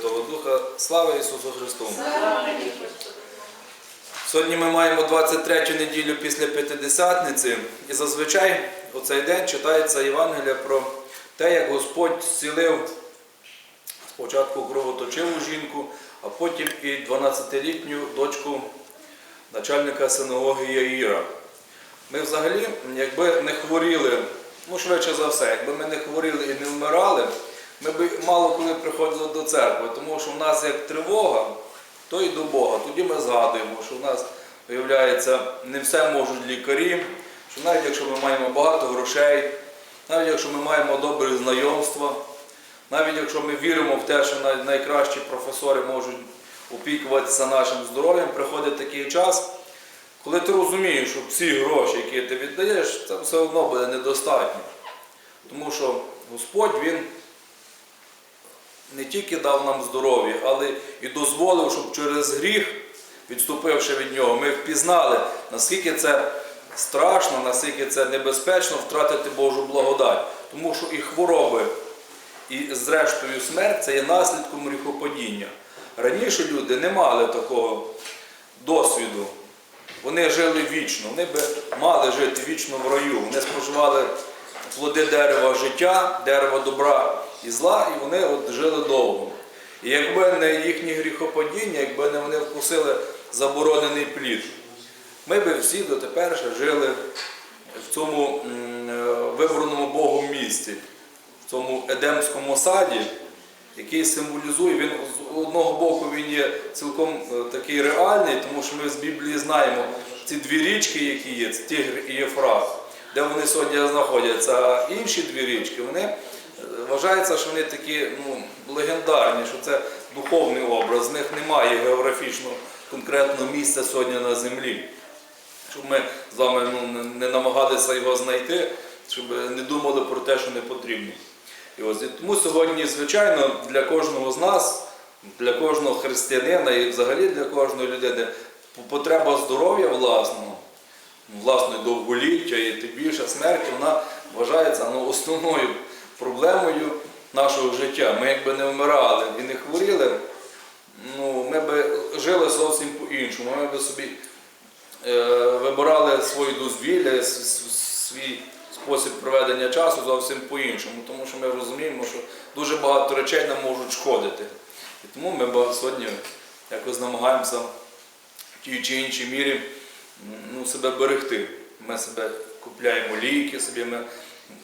Святого Духа, слава Ісусу Христу! Сьогодні ми маємо 23 неділю після П'ятидесятниці, і зазвичай у цей день читається Євангелія про те, як Господь зцілив спочатку кровоточиву жінку, а потім і 12-літню дочку начальника синагоги Яїра. Ми взагалі, якби не хворіли, ну швидше за все, якби ми не хворіли і не вмирали, ми б мало коли приходили до церкви, тому що в нас як тривога, то і до Бога. Тоді ми згадуємо, що в нас, виявляється, не все можуть лікарі, що навіть якщо ми маємо багато грошей, навіть якщо ми маємо добре знайомства, навіть якщо ми віримо в те, що найкращі професори можуть опікуватися нашим здоров'ям, приходить такий час, коли ти розумієш, що всі гроші, які ти віддаєш, це все одно буде недостатньо. Тому що Господь Він не тільки дав нам здоров'я, але і дозволив, щоб через гріх, відступивши від нього, ми впізнали, наскільки це страшно, наскільки це небезпечно втратити Божу благодать. Тому що і хвороби, і зрештою смерть це є наслідком гріхопадіння. Раніше люди не мали такого досвіду. Вони жили вічно, вони би мали жити вічно в раю. Вони споживали плоди дерева життя, дерева добра і зла, і вони от жили довго. І якби не їхнє гріхопадіння, якби не вони вкусили заборонений плід, ми би всі дотепер жили в цьому е, вибраному Богом місці, в цьому Едемському саді, який символізує, він з одного боку він є цілком е, такий реальний, тому що ми з Біблії знаємо ці дві річки, які є, це Тигр і Єфрат, де вони сьогодні знаходяться. А інші дві річки, вони вважається, що вони такі ну, легендарні, що це духовний образ, з них немає географічного конкретного місця сьогодні на землі. Щоб ми з вами ну, не- намагалися його знайти, щоб не думали про те, що не потрібно. І ось і тому сьогодні, звичайно, для кожного з нас, для кожного християнина і взагалі для кожної людини потреба здоров'я власного, ну, власної довголіття і тим більше смерті, вона вважається ну, основною проблемою нашого життя. Ми якби не вмирали і не хворіли, ну, ми би жили зовсім по-іншому. Ми би собі е, вибирали свої дозвілля, свій спосіб проведення часу зовсім по-іншому, тому що ми розуміємо, що дуже багато речей нам можуть шкодити. І тому ми сьогодні якось намагаємося в тій чи іншій мірі ну, себе берегти. Ми себе купляємо ліки, собі ми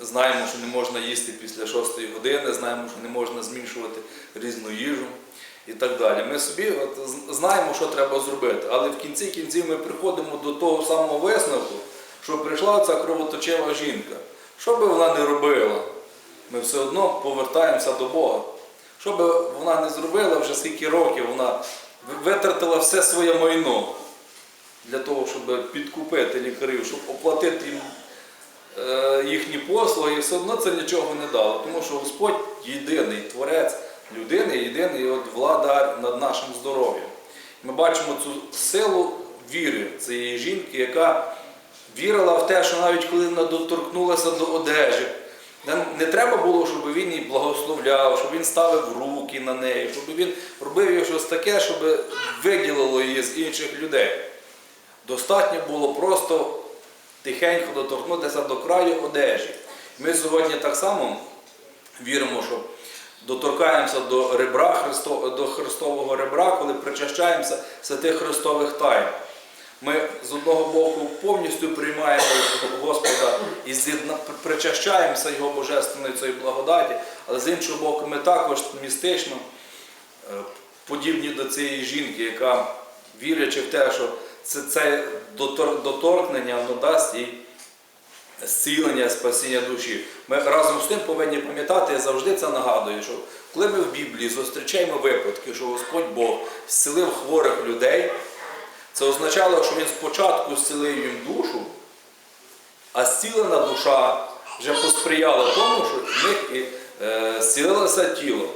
знаємо, що не можна їсти після 6 години, знаємо, що не можна змішувати різну їжу і так далі. Ми собі от, знаємо, що треба зробити, але в кінці кінців ми приходимо до того самого висновку, що прийшла ця кровоточива жінка. Що би вона не робила, ми все одно повертаємося до Бога. Що би вона не зробила, вже скільки років вона витратила все своє майно для того, щоб підкупити лікарів, щоб оплатити їм їхні послуги, і все одно це нічого не дало. Тому що Господь єдиний творець людини, єдиний от владар над нашим здоров'ям. Ми бачимо цю силу віри цієї жінки, яка вірила в те, що навіть коли вона доторкнулася до одежі, не треба було, щоб він її благословляв, щоб він ставив руки на неї, щоб він робив їй щось таке, щоб виділило її з інших людей. Достатньо було просто тихенько доторкнутися до краю одежі. Ми сьогодні так само віримо, що доторкаємося до ребра до Христового ребра, коли причащаємося святих Христових тайн. Ми з одного боку повністю приймаємо Господа і причащаємося Його божественної цієї благодаті, але з іншого боку, ми також містично е, подібні до цієї жінки, яка, вірячи в те, що це, це дотор- доторкнення воно дасть їй зцілення, спасіння душі. Ми разом з тим повинні пам'ятати, я завжди це нагадую, що коли ми в Біблії зустрічаємо випадки, що Господь Бог зцілив хворих людей, це означало, що Він спочатку зцілив їм душу, а зцілена душа вже посприяла тому, що в них і е, зцілилося тіло.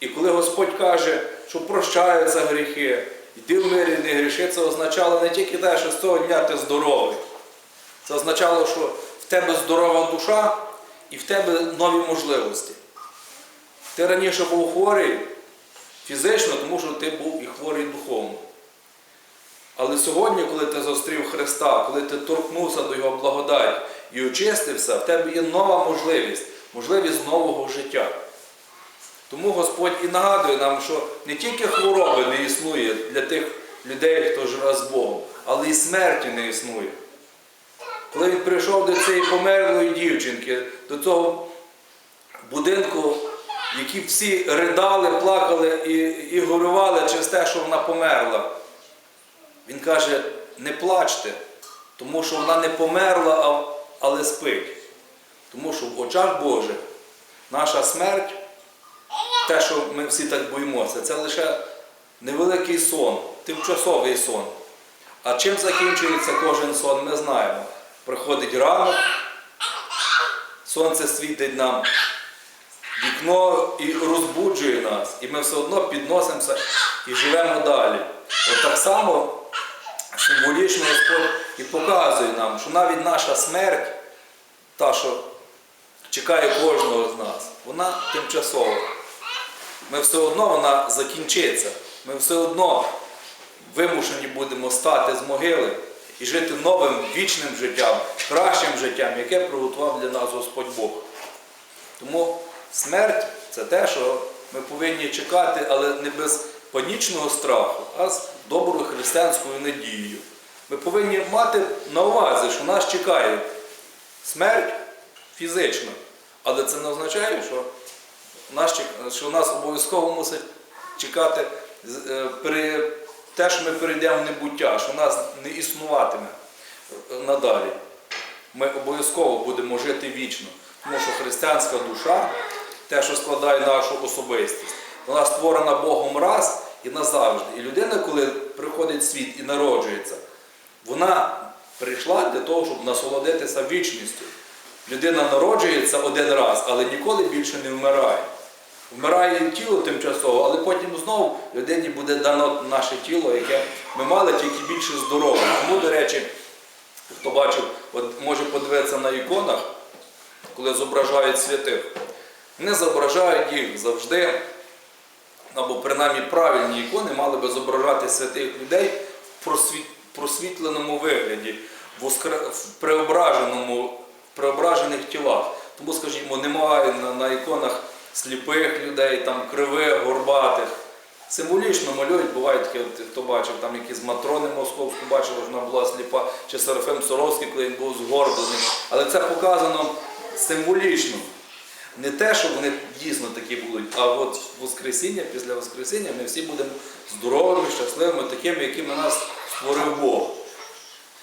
І коли Господь каже, що прощаються гріхи, йди в мирі не гріши, це означало не тільки те, що з того дня ти здоровий. Це означало, що в тебе здорова душа і в тебе нові можливості. Ти раніше був хворий фізично, тому що ти був і хворий духовно. Але сьогодні, коли ти зустрів Христа, коли ти торкнувся до Його благодаті і очистився, в тебе є нова можливість, можливість нового життя. Тому Господь і нагадує нам, що не тільки хвороби не існує для тих людей, хто живе з Богом, але і смерті не існує. Коли він прийшов до цієї померлої дівчинки, до цього будинку, які всі ридали, плакали і, і горювали через те, що вона померла. Він каже, не плачте, тому що вона не померла, але спить. Тому що в очах Божих наша смерть, те, що ми всі так боїмося, це лише невеликий сон, тимчасовий сон. А чим закінчується кожен сон, ми знаємо. Приходить ранок, сонце світить нам, вікно і розбуджує нас, і ми все одно підносимося і живемо далі. От так само символічно Господь і показує нам, що навіть наша смерть, та, що чекає кожного з нас, вона тимчасова. Ми все одно вона закінчиться. Ми все одно вимушені будемо стати з могили і жити новим вічним життям, кращим життям, яке приготував для нас Господь Бог. Тому смерть це те, що ми повинні чекати, але не без панічного страху, а з доброю християнською надією. Ми повинні мати на увазі, що нас чекає смерть фізична, але це не означає, що нас, що нас обов'язково мусить чекати е, те, що ми перейдемо в небуття, що нас не існуватиме е, надалі. Ми обов'язково будемо жити вічно, тому що християнська душа, те, що складає нашу особистість, вона створена Богом раз і назавжди. І людина, коли приходить в світ і народжується, вона прийшла для того, щоб насолодитися вічністю. Людина народжується один раз, але ніколи більше не вмирає. Вмирає тіло тимчасово, але потім знову людині буде дано наше тіло, яке ми мали тільки більше здорове. Тому, до речі, хто бачив, от може подивитися на іконах, коли зображають святих. Вони зображають їх завжди, або принаймні правильні ікони мали би зображати святих людей в просвітленому вигляді, в преображеному, в преображених тілах. Тому, скажімо, немає на, на іконах сліпих людей, там кривих, горбатих. Символічно малюють, бувають такі, от, хто бачив, там якісь матрони московську бачили, вона була сліпа, чи Серафим Соровський, коли він був згорблений. Але це показано символічно. Не те, що вони дійсно такі будуть, а от Воскресіння, після Воскресіння ми всі будемо здоровими, щасливими, такими, якими нас створив Бог.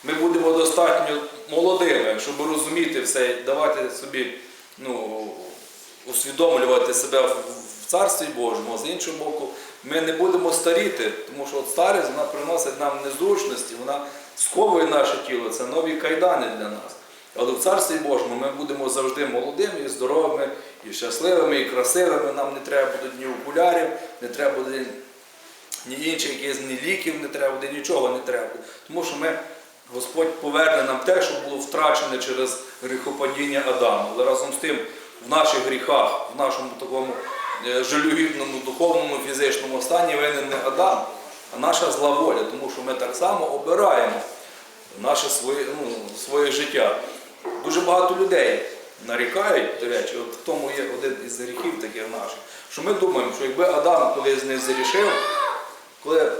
Ми будемо достатньо молодими, щоб розуміти все, давати собі, ну, усвідомлювати себе в Царстві Божому, а з іншого боку, ми не будемо старіти, тому що от старість вона приносить нам незручності, вона сковує наше тіло, це нові кайдани для нас. Але в Царстві Божому ми будемо завжди молодими, і здоровими, і щасливими, і красивими. Нам не треба буде ні окулярів, не треба буде ні інших якихось ні ліків, не треба буде, нічого не треба буде. Тому що ми, Господь поверне нам те, що було втрачене через гріхопадіння Адама. Але разом з тим, в наших гріхах, в нашому такому е, жалюгідному, духовному, фізичному стані винен не Адам, а наша зла воля, тому що ми так само обираємо наше своє, ну, своє життя. Дуже багато людей нарікають, до речі, от в тому є один із гріхів таких наших, що ми думаємо, що якби Адам колись не зрішив, коли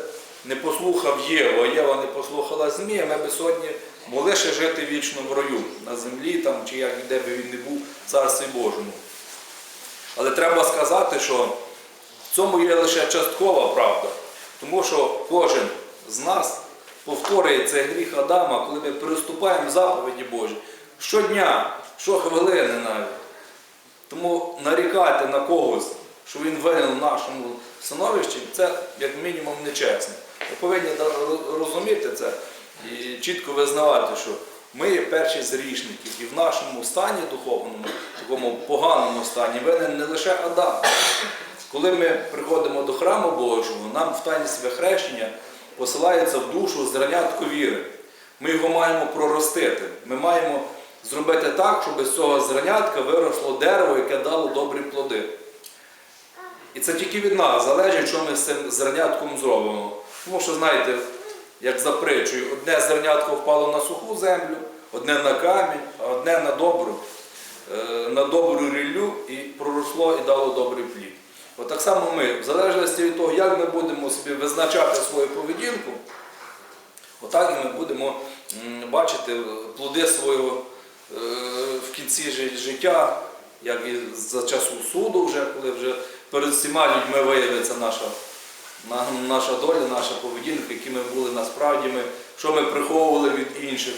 не послухав Єву, а Єва не послухала Змія, ми б сьогодні могли ще жити вічно в раю, на землі там, чи як, де би він не був Царстві Божому. Але треба сказати, що в цьому є лише часткова правда, тому що кожен з нас повторює цей гріх Адама, коли ми переступаємо заповіді Божі щодня, щохвилини навіть. Тому нарікати на когось, що він винен в нашому становищі, це як мінімум нечесно. Ми повинні розуміти це і чітко визнавати, що ми є перші з грішників, і в нашому стані духовному, такому поганому стані, винен не лише Адам. Коли ми приходимо до храму Божого, нам в таїнстві хрещення посилається в душу зранятко віри. Ми його маємо проростити. Ми маємо зробити так, щоб з цього зранятка виросло дерево, яке дало добрі плоди. І це тільки від нас залежить, що ми з цим зернятком зробимо. Тому що, знаєте, як за притчою, одне зернятко впало на суху землю, одне на камінь, а одне на добру, е, на добру ріллю і проросло і дало добрий плід. От так само ми, в залежності від того, як ми будемо собі визначати свою поведінку, отак і ми будемо бачити плоди свого е, в кінці життя, як і за часу суду, вже, коли вже перед всіма людьми виявиться наша, на- наша доля, наша поведінка, які ми були насправді, що ми приховували від інших.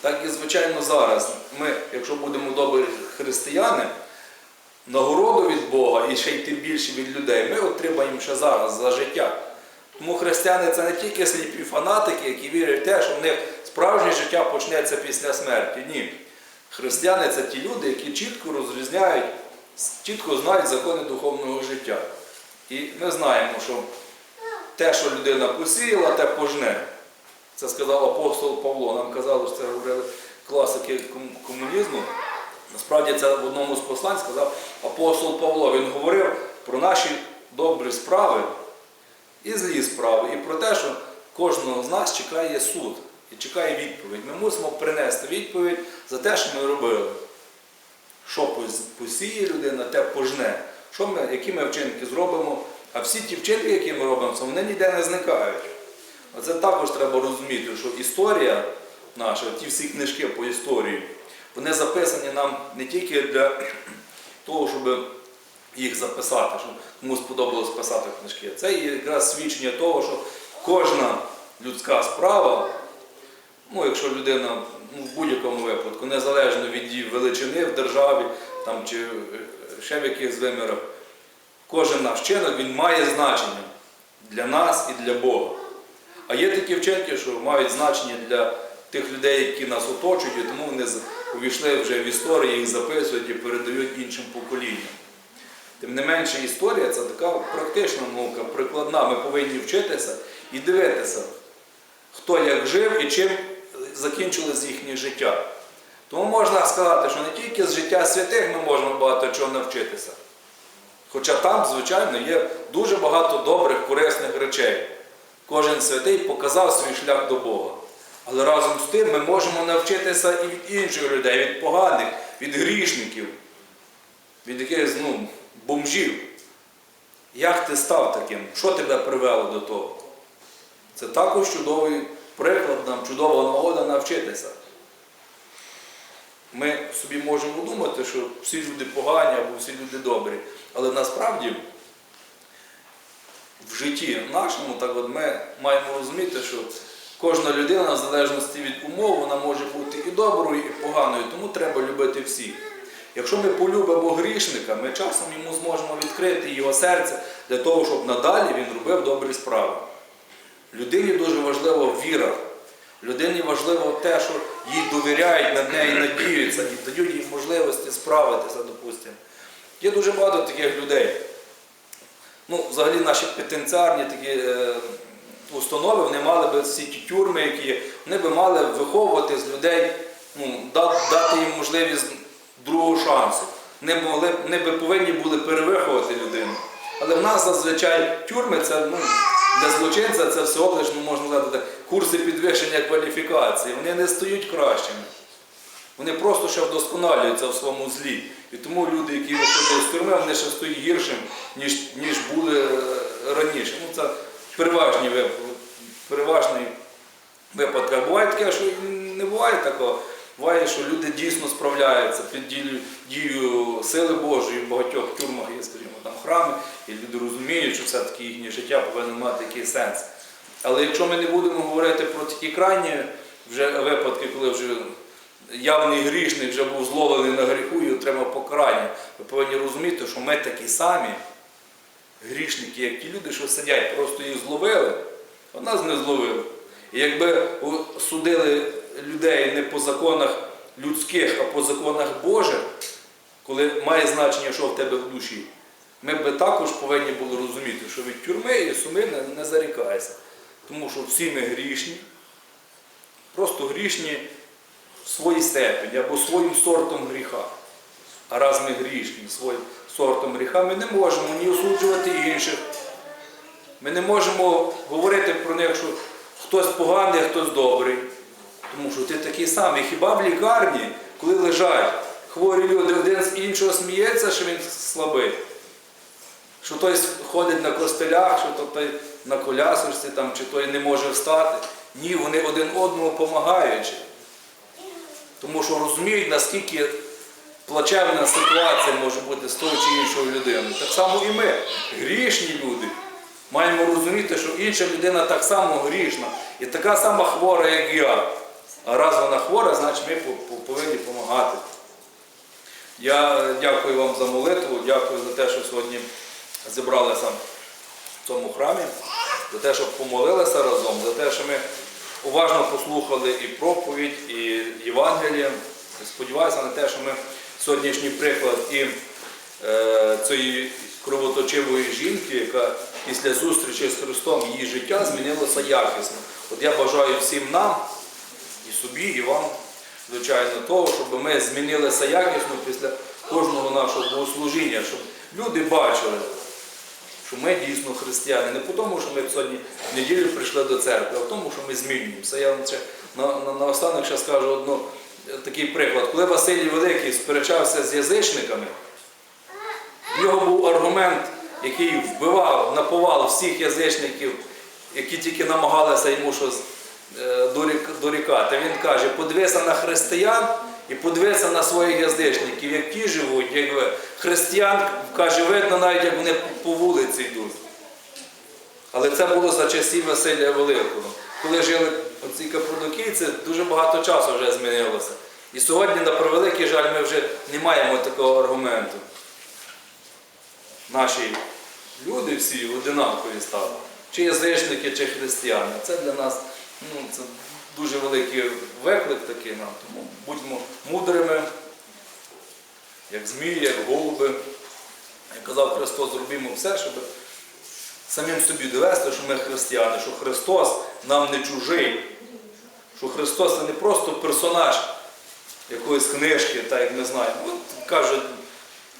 Так і звичайно зараз. Ми, якщо будемо добрі християни, нагороду від Бога і ще й тим більше від людей, ми отримаємо ще зараз за життя. Тому християни це не тільки сліпі фанатики, які вірять в те, що в них справжнє життя почнеться після смерті. Ні. Християни це ті люди, які чітко розрізняють, чітко знають закони духовного життя. І ми знаємо, що те, що людина посіяла, те пожне. Це сказав апостол Павло. Нам казали, що це говорили класики комунізму. Насправді це в одному з послань сказав апостол Павло. Він говорив про наші добрі справи і злі справи, і про те, що кожного з нас чекає суд і чекає відповідь. Ми мусимо принести відповідь за те, що ми робили. Що посіє людина, те пожне. Що ми, які ми вчинки зробимо, а всі ті вчинки, які ми робимо, це вони ніде не зникають. Оце також треба розуміти, що історія наша, ті всі книжки по історії, вони записані нам не тільки для того, щоб їх записати, щоб комусь сподобалось писати книжки. Це якраз свідчення того, що кожна людська справа, ну, якщо людина ну, в будь-якому випадку, незалежно від її величини в державі там, чи е, ще в якихось вимірах, кожен наш вчинок він має значення для нас і для Бога. А є такі вчинки, що мають значення для тих людей, які нас оточують, і тому вони увійшли вже в історію, їх записують і передають іншим поколінням. Тим не менше, історія це така практична наука, прикладна. Ми повинні вчитися і дивитися, хто як жив і чим закінчилось їхнє життя. Тому можна сказати, що не тільки з життя святих ми можемо багато чого навчитися. Хоча там, звичайно, є дуже багато добрих, корисних речей. Кожен святий показав свій шлях до Бога. Але разом з тим ми можемо навчитися і від інших людей, від поганих, від грішників, від якихось ну, бомжів. Як ти став таким? Що тебе привело до того? Це також чудовий приклад нам, чудова нагода навчитися. Ми собі можемо думати, що всі люди погані або всі люди добрі. Але насправді в житті нашому, так от ми маємо розуміти, що кожна людина, в залежності від умов, вона може бути і доброю, і поганою, тому треба любити всіх. Якщо ми полюбимо грішника, ми часом йому зможемо відкрити його серце для того, щоб надалі він робив добрі справи. Людині дуже важлива віра. Людині важливо те, що їй довіряють, над нею надіються і дають їй можливості справитися, допустимо. Є дуже багато таких людей. Ну, взагалі наші пенітенціарні такі е, установи, вони мали би всі ті тюрми, які вони би мали виховувати з людей, ну, дати їм можливість другого шансу. Не, могли, не би повинні були перевиховувати людину. Але в нас зазвичай тюрми це ну, для це всього лиш, ну, можна сказати, курси підвищення кваліфікації. Вони не стають кращими. Вони просто ще вдосконалюються в своєму злі. І тому люди, які виходять з тюрми, вони ще стають гіршим, ніж, ніж були е, раніше. Ну, це переважні переважний випадки. А буває таке, що не буває такого. Буває, що люди дійсно справляються під дією, сили Божої в багатьох тюрмах є, скажімо, там храми, і люди розуміють, що все-таки їхнє життя повинно мати якийсь сенс. Але якщо ми не будемо говорити про такі крайні вже випадки, коли вже явний грішник вже був зловлений на гріху і отримав покарання, ви повинні розуміти, що ми такі самі грішники, як ті люди, що сидять, просто їх зловили, а нас не зловили. І якби судили людей не по законах людських, а по законах Божих, коли має значення, що в тебе в душі, ми б також повинні були розуміти, що від тюрми і суми не, не зарікайся. Тому що всі ми грішні, просто грішні в своїй степені або своїм сортом гріха. А раз ми грішні своїм сортом гріха, ми не можемо ні осуджувати інших. Ми не можемо говорити про них, що хтось поганий, а хтось добрий. Тому що ти такий самий. Хіба в лікарні, коли лежать хворі люди, один з іншого сміється, що він слабий. Що той ходить на костелях, що той на колясочці, там, чи той не може встати. Ні, вони один одному допомагаючи. Тому що розуміють, наскільки плачевна ситуація може бути з того чи іншого людини. Так само і ми, грішні люди, маємо розуміти, що інша людина так само грішна і така сама хвора, як я. А раз вона хвора, значить ми по- по- повинні допомагати. Я дякую вам за молитву, дякую за те, що сьогодні зібралися в цьому храмі, за те, що помолилися разом, за те, що ми уважно послухали і проповідь, і Євангеліє. Сподіваюся на те, що ми сьогоднішній приклад і е, цієї кровоточивої жінки, яка після зустрічі з Христом її життя змінилося якісно. От я бажаю всім нам, і собі, і вам, звичайно, того, щоб ми змінилися якісно після кожного нашого богослужіння, щоб люди бачили, що ми дійсно християни. Не по тому, що ми сьогодні в неділю прийшли до церкви, а в тому, що ми змінюємося. Я вам ще на, на, на останок ще скажу одну, е, такий приклад. Коли Василій Великий сперечався з язичниками, в нього був аргумент, який вбивав на повал всіх язичників, які тільки намагалися йому щось дорікати. Він каже, подивися на християн і подивися на своїх язичників, як ті живуть, як. Християн, каже, видно навіть, як вони по вулиці йдуть. Але це було за часів Василія Великого. Коли жили оці капелюкійці, дуже багато часу вже змінилося. І сьогодні, на превеликий жаль, ми вже не маємо такого аргументу наші люди всі одинакові стали. Чи язичники, чи християни. Це для нас ну, це дуже великий виклик такий нам. Тому будьмо мудрими, як змії, як голуби. Як казав Христос, зробімо все, щоб самим собі довести, що ми християни, що Христос нам не чужий, що Христос це не просто персонаж якоїсь книжки, так як ми знаємо. От кажуть,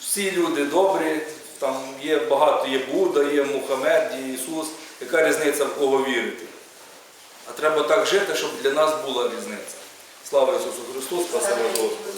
всі люди добрі, там є багато, є Будда, є Мухаммед, є Ісус. Яка різниця в кого вірити? А треба так жити, щоб для нас була різниця. Слава Ісусу Христу, спасибо Господу.